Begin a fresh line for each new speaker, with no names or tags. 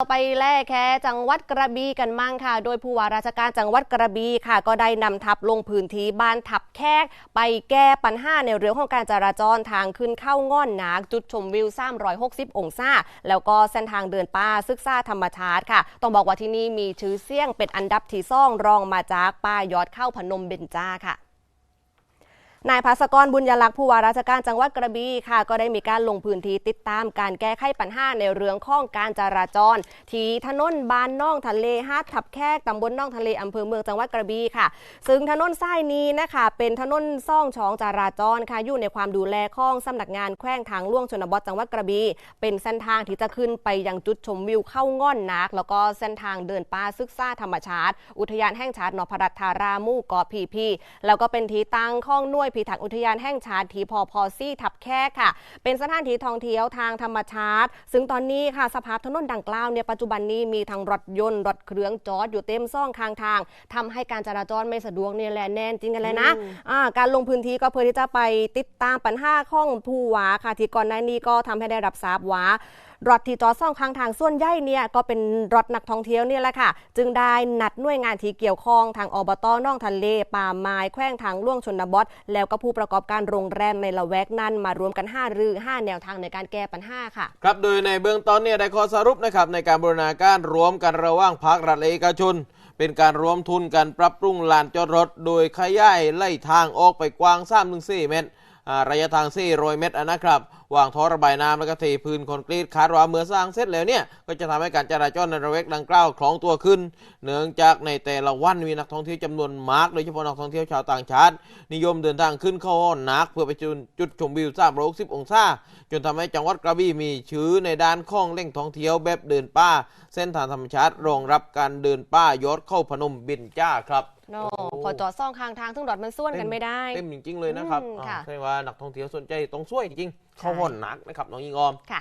ไปแล่แค่จังหวัดกระบี่กันมั่งค่ะ โดยผู้ว่าราชการจังหวัดกระบี่ค่ะ ก็ได้นำทัพลงพื้นที่บ้านทับแคกไปแก้ปัญหาในเรื่องของการจราจรทางขึ้นเข้าง่อนหนาจุดชมวิว 360 องศา แล้วก็เส้นทางเดินป่าซึกซ่าธรรมชาติค่ะ ต้องบอกว่าที่นี่มีชื่อเสียงเป็นอันดับที่ซ่องรองมาจากป่ายอดเข้าพนมเบญจาค่ะ นายภาสกรบุญยลักษ์ผู้ว่าราชการจังหวัดกระบี่ค่ะ ก็ได้มีการลงพื้นที่ติดตามการแก้ไขปัญหาในเรื่องของการจราจร ที่ถนนบานน่องทะเลฮาดทับแคกตำบลน่องทะเลอำเภอเมืองจังหวัดกระบี่ค่ะ ซึ่งถนนสายนี้นะคะ เป็นถนนซ่องช่องจราจรค่ะอยู่ในความดูแลของสำนักงานแขวงทางหล่วงชนบทจังหวัดกระบี่เป็นเส้นทางที่จะขึ้นไปยังจุดชมวิวเข้าง่อนนัก แล้วก็เส้นทางเดินป่าซึกซ่าธรรมชาติ อุทยานแห่งชาตินพรัตธารามู่เกาะพีพีแล้วก็เป็นที่ตั้งของหน่วยพิทักษ์อุทยานแห่งชาติทีพอพอซี่ทับแคกค่ะ เป็นสถานที่ท่องเที่ยวทางธรรมชาติ ซึ่งตอนนี้ค่ะสภาพถนนดังกล่าวเนี่ยปัจจุบันนี้มีทั้งรถยนต์รถเครื่องจอดอยู่เต็มซ่องข้างทางทำให้การจราจรไม่สะดวกเนี่ยแหละแน่นจริงกันเลยนะอ่าการลงพื้นที่ก็เพื่อที่จะไปติดตามปัญหาของผู้ว่าค่ะที่ก่อนหน้านี้ก็ทำให้ได้รับทราบว่ารถที่จอดซ่องข้างทางส่วนใหญ่เนี่ยก็เป็นรถนักท่องเที่ยวเนี่ยแหละค่ะ จึงได้นัดหน่วยงานที่เกี่ยวข้องทางอบตน่องทะเลป่าไม้แขวงทางล่วงชนบทแล้วก็ผู้ประกอบการโรงแรมในละแวกนั้น มารวมกันห้ารือห้าแนวทางในการแก้ปัญหาค่ะ
ครับโดยในเบื้องต้นเนี่ยได้ข้อสรุปนะครับในการบรูรณาการรวมกันระหว่างภาครัฐและเอกชนเป็นการรวมทุนกันปรับปรุงลานจอดรถ โดยขยายไล่ทางออกไปกว้าง3-4เมตรอ่าระยะทาง400เมตรนะครับ วางท่อระบายน้ำแล้วก็เทพื้นคอนกรีตคาดว่าเมื่อสร้างเสร็จแล้วเนี่ยก็จะทำให้การจราจรในระเวกดังกล่าวคล่องตัวขึ้น เนื่องจากในแต่ละวันมีนักท่องเที่ยวจำนวนมากโดยเฉพาะนักท่องเที่ยวชาวต่างชาติ นิยมเดินทางขึ้นเข้าห้อนนัก เพื่อไปจุดจุดชมวิว360องศาจนทำให้จังหวัดกระบี่มีชื่อในด้านของแหล่งท่องเที่ยวแบบเดินป่า เส้นทางธรรมชาติรองรับการเดินป่ายอดเข้าพนมเบญจ้าครับ
เนาะ
โอ้
พอจอดซ่องข้างทางซึ่งรถมันส่วนกันไม่ได้
เต็มจริงๆเลยนะครับ
อืม
อ่า
ค่ะ
แสดงว่านักท่องเที่ยวสนใจต้องช่วยจริงๆเข้าห้อนนักนะครับน้องยิงออม
ค่ะ